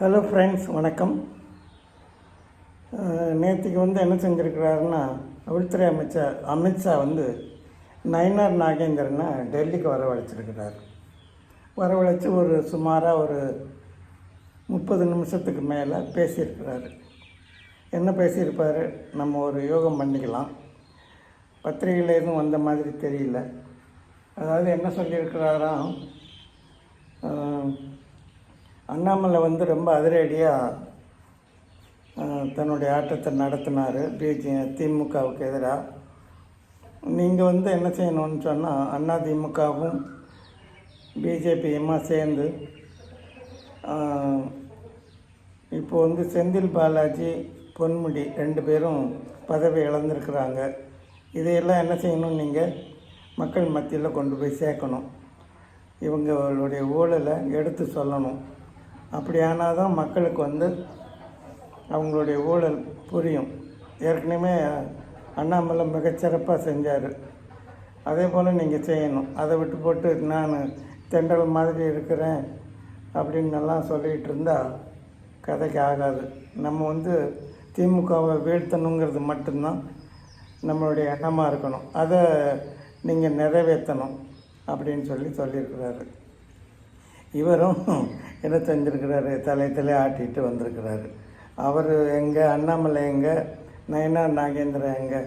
Hello friends வணக்கம். நேற்றுக்கு வந்து என்ன செஞ்சுருக்கிறாருன்னா உள்துறை அமைச்சர் அமித்ஷா வந்து நயனார் நாகேந்திரனை டெல்லிக்கு வரவழைச்சிருக்கிறார். வரவழைச்சு ஒரு சுமாராக ஒரு முப்பது நிமிஷத்துக்கு மேலே பேசியிருக்கிறாரு. என்ன பேசியிருப்பார்? நம்ம ஒரு யோகம் பண்ணிக்கலாம். பத்திரிகையில் எதுவும் வந்த மாதிரி தெரியல. அதாவது என்ன சொல்லியிருக்கிறாராம்? அண்ணாமலை வந்து ரொம்ப அதிரடியாக தன்னுடைய ஆட்டத்தை நடத்தினார். பிஜே திமுகவுக்கு எதிராக நீங்கள் வந்து என்ன செய்யணும்னு சொன்னால் அண்ணா திமுகவும் பிஜேபியுமா சேர்ந்து இப்போது இப்போ வந்து செந்தில் பாலாஜி பொன்முடி ரெண்டு பேரும் பதவி இழந்திருக்கிறாங்க. இதையெல்லாம் என்ன செய்யணும் நீங்கள் மக்கள் மத்தியில் கொண்டு போய் சேர்க்கணும். இவங்களுடைய ஊழலை எடுத்து சொல்லணும். அப்படி ஆனால் தான் மக்களுக்கு வந்து அவங்களுடைய ஊழல் புரியும். ஏற்கனவே அண்ணாமலை மிகச்சிறப்பாக செஞ்சார். அதே போல் நீங்கள் செய்யணும். அதை விட்டு போட்டு நான் தென்றல் மாதிரி இருக்கிறேன் அப்படின்னு எல்லாம் சொல்லிகிட்டு இருந்தால் கதைக்கு ஆகாது. நம்ம வந்து திமுகவை வீழ்த்தணுங்கிறது மட்டும்தான் நம்மளுடைய எண்ணமாக இருக்கணும். அதை நீங்கள் நிறைவேற்றணும் அப்படின்னு சொல்லி சொல்லியிருக்கிறாரு. இவரும் என்ன செஞ்சுருக்கிறாரு? தலை தலை ஆட்டிட்டு வந்திருக்கிறாரு. அவர் எங்கே? அண்ணாமலை எங்கே? நயனா நாகேந்திரன் எங்கே?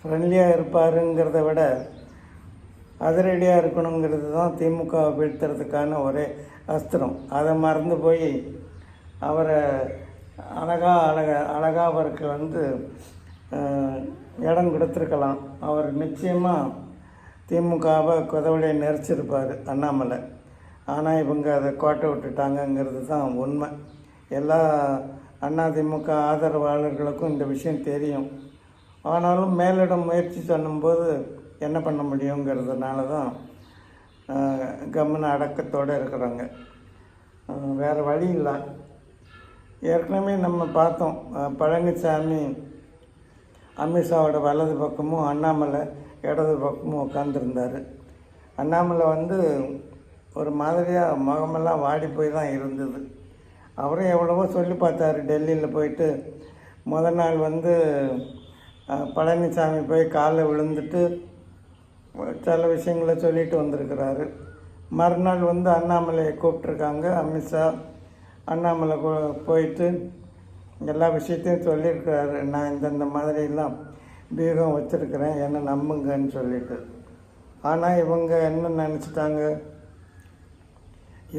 ஃப்ரெண்ட்லியாக இருப்பாருங்கிறத விட அதிரடியாக இருக்கணுங்கிறது தான் திமுக வீழ்த்துறதுக்கான ஒரே அஸ்திரம். அதை மறந்து போய் அவரை அழகா அழக அழகா அவருக்கு வந்து இடம் கொடுத்துருக்கலாம். அவர் நிச்சயமாக திமுகவை குதவலையை நெரிச்சிருப்பார் அண்ணாமலை. ஆனால் இவங்க அதை கோட்டை விட்டுட்டாங்கங்கிறது தான் உண்மை. எல்லா அதிமுக ஆதரவாளர்களுக்கும் இந்த விஷயம் தெரியும். ஆனாலும் மேலிடம் முயற்சி பண்ணும்போது என்ன பண்ண முடியுங்கிறதுனால தான் அஹ், அடக்கத்தோடு இருக்கிறாங்க. வேறு வழி இல்லை. ஏற்கனவே நம்ம பார்த்தோம் அஹ், பழனிசாமி அமித்ஷாவோட வலது பக்கமும் அண்ணாமலை இடது பக்கமும் உட்காந்துருந்தார் அண்ணாமலை வந்து ஒரு மாதிரியாக முகமெல்லாம் வாடி போய் தான் இருந்தது. அவரும் எவ்வளவோ சொல்லி பார்த்தாரு. டெல்லியில் போயிட்டு முத நாள் வந்து பழனிசாமி போய் காலில் விழுந்துட்டு சில விஷயங்களை சொல்லிட்டு வந்திருக்கிறாரு. மறுநாள் வந்து அண்ணாமலையை கூப்பிட்ருக்காங்க அமித்ஷா அண்ணாமலை போயிட்டு எல்லா விஷயத்தையும் சொல்லியிருக்கிறாரு. நான் இந்தந்த மாதிரிலாம் பீகம் வச்சுருக்கிறேன். என்னை நம்புங்கன்னு சொல்லிட்டு. ஆனால் இவங்க என்ன நினச்சிட்டாங்க?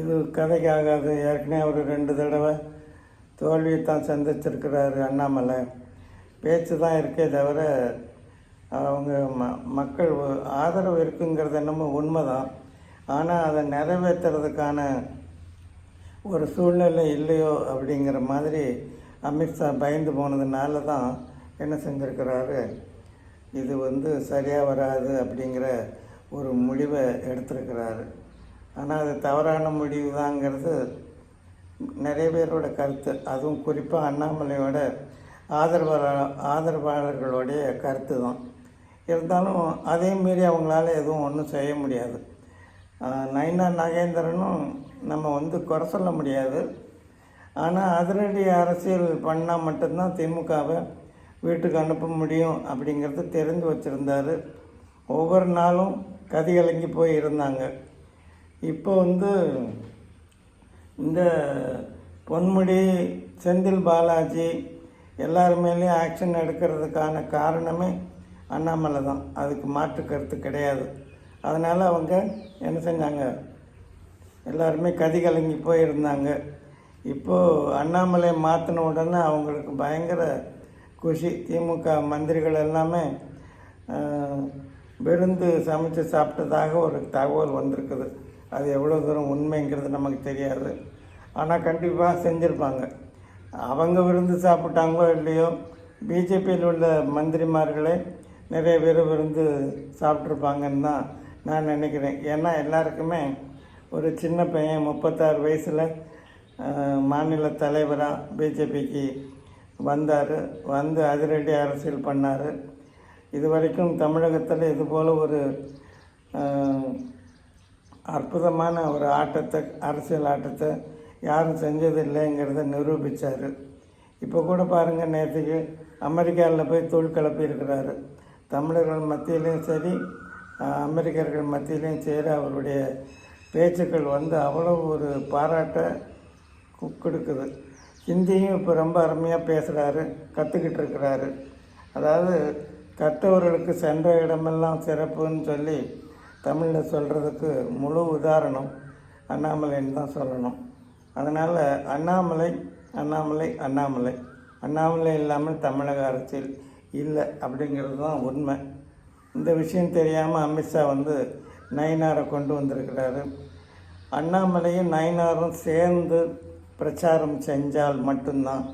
இது கதைக்கு ஆகாது ஏற்கனவே அவர் ரெண்டு தடவை தோல்வியை தான் சந்திச்சிருக்கிறாரு அண்ணாமலை. பேச்சு தான் இருக்கே தவிர அவங்க ம மக்கள் ஆதரவு இருக்குங்கிறது என்னமோ உண்மைதான். ஆனால் அதை நிறைவேற்றுறதுக்கான ஒரு சூழ்நிலை இல்லையோ அப்படிங்கிற மாதிரி அமித்ஷா பயந்து போனதுனால தான் என்ன செஞ்சுருக்கிறாரு. இது வந்து சரியாக வராது அப்படிங்கிற ஒரு முடிவை எடுத்திருக்கிறாரு. ஆனால் அது தவறான முடிவு தாங்கிறது நிறைய பேரோட கருத்து. அதுவும் குறிப்பாக அண்ணாமலையோட ஆதரவாளர் ஆதரவாளர்களுடைய கருத்து தான் இருந்தாலும் அதே மீறி அவங்களால எதுவும் ஒன்றும் செய்ய முடியாது. நைனா நகேந்திரனும் நாகேந்திரனும் நம்ம வந்து குறை சொல்ல முடியாது. ஆனால் அதிரடி அரசியல் பண்ணால் மட்டும்தான் திமுகவை வீட்டுக்கு அனுப்ப முடியும் அப்படிங்கிறது தெரிஞ்சு வச்சுருந்தாரு. ஒவ்வொரு நாளும் கதிகலங்கி போய் இருந்தாங்க இப்போ வந்து இந்த பொன்முடி செந்தில் பாலாஜி எல்லார் மேலேயும் ஆக்ஷன் எடுக்கிறதுக்கான காரணமே அண்ணாமலை தான். அதுக்கு மாற்று கருத்து கிடையாது. அதனால் அவங்க என்ன செஞ்சாங்க? எல்லாருமே கதி கலங்கி போயிருந்தாங்க. இப்போது அண்ணாமலை மாற்றின உடனே அவங்களுக்கு பயங்கர குஷி. திமுக மந்திரிகள் எல்லாமே விருந்து சமைச்சு சாப்பிட்டதாக ஒரு தகவல் வந்திருக்குது. அது எவ்வளோ தூரம் உண்மைங்கிறது நமக்கு தெரியாது. ஆனால் கண்டிப்பாக செஞ்சுருப்பாங்க. அவங்க விருந்து சாப்பிட்டாங்களோ இல்லையோ பிஜேபியில் உள்ள மந்திரிமார்களே நிறைய பேர் விருந்து சாப்பிட்ருப்பாங்கன்னு தான் நான் நினைக்கிறேன். ஏன்னா எல்லாருக்குமே ஒரு சின்ன பையன் முப்பத்தாறு வயசில் மாநில தலைவராக பிஜேபிக்கு வந்தார். வந்து அதிரடி அரசியல் பண்ணார். இது வரைக்கும் தமிழகத்தில் இது போல் ஒரு அற்புதமான ஒரு ஆட்டத்தை அரசியல் ஆட்டத்தை யாரும் செஞ்சது இல்லைங்கிறத நிரூபித்தார் இப்போ கூட பாருங்கள் நேற்றுக்கு அமெரிக்காவில் போய் தூள் கிளப்பியிருக்கிறாரு தமிழர்கள் மத்தியிலையும் சரி அமெரிக்கர்கள் மத்தியிலையும் சரி அவருடைய பேச்சுக்கள் வந்து அவ்வளோ ஒரு பாராட்டை கொடுக்குது. ஹிந்தியும் இப்போ ரொம்ப அருமையாக பேசுகிறாரு கற்றுக்கிட்டு இருக்கிறாரு. அதாவது கற்றவர்களுக்கு சென்ற இடமெல்லாம் சிறப்புன்னு சொல்லி தமிழில் சொல்கிறதுக்கு முழு உதாரணம் அண்ணாமலைன்னு தான் சொல்லணும். அதனால் அண்ணாமலை அண்ணாமலை அண்ணாமலை. அண்ணாமலை இல்லாமல் தமிழக அரசியல் இல்லை அப்படிங்கிறது தான் உண்மை. இந்த விஷயம் தெரியாமல் அமித்ஷா வந்து நயினாரை கொண்டு வந்திருக்கிறாரு. அண்ணாமலையும் நயினாரும் சேர்ந்து பிரச்சாரம் செஞ்சால் மட்டும்தான்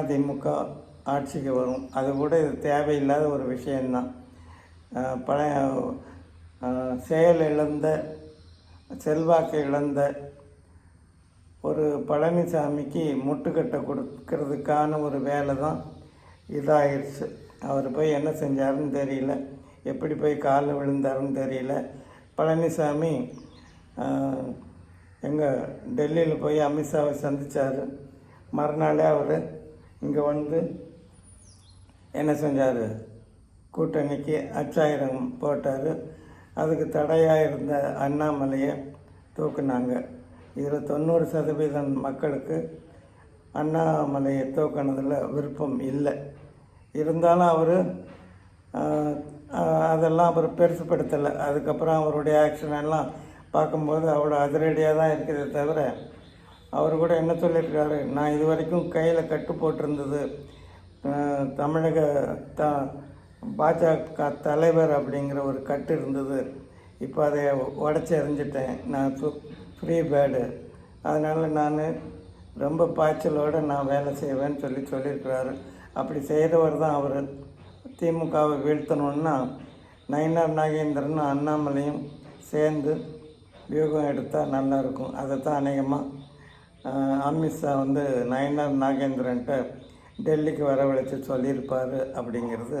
அதிமுக ஆட்சிக்கு வரும். அது கூட இது தேவையில்லாத ஒரு விஷயந்தான் பழைய செயல் இழந்த செல்வாக்கு இழந்த ஒரு பழனிசாமிக்கு முட்டுக்கட்டை கொடுக்கறதுக்கான ஒரு வேலை தான் இதாகிடுச்சு அவர் போய் என்ன செஞ்சாருன்னு தெரியல. எப்படி போய் காலில் விழுந்தாருன்னு தெரியல. பழனிசாமி எங்கள் டெல்லியில் போய் அமித்ஷாவை சந்தித்தார் மறுநாளே அவர் இங்கே வந்து என்ன செஞ்சார்? கூட்டணிக்கு அச்சாயிரம் போட்டார். அதுக்கு தடையாக இருந்த அண்ணாமலையை தூக்குனாங்க. இதில் தொண்ணூறு சதவீதம் மக்களுக்கு அண்ணாமலையை தூக்கினதில் விருப்பம் இல்லை. இருந்தாலும் அவர் அதெல்லாம் அவர் பெருசுப்படுத்தலை. அதுக்கப்புறம் அவருடைய ஆக்ஷன் எல்லாம் பார்க்கும்போது அவ்வளோ அதிரடியாக தான் இருக்குதே தவிர அவர் கூட என்ன சொல்லியிருக்காரு? நான் இது வரைக்கும் கையில் கட்டு போட்டிருந்தது தமிழக த பாஜக தலைவர் அப்படிங்கிற ஒரு கட்டு இருந்தது. இப்போ அதை உடச்சி எறிஞ்சிட்டேன். நான் ஃப்ரீ பேர்டு அதனால் நான் ரொம்ப பாய்ச்சலோடு நான் வேலை செய்வேன்னு சொல்லி சொல்லியிருக்கிறாரு. அப்படி செய்கிறவர் தான் அவர். திமுகவை வீழ்த்தணுன்னா நயினார் நாகேந்திரனும் அண்ணாமலையும் சேர்ந்து வியூகம் எடுத்தால் நல்லாயிருக்கும் அதை தான் அநேகமாக அமித்ஷா வந்து நயினார் நாகேந்திரன்ட்ட டெல்லிக்கு வரவழைச்சு சொல்லியிருப்பார் அப்படிங்கிறது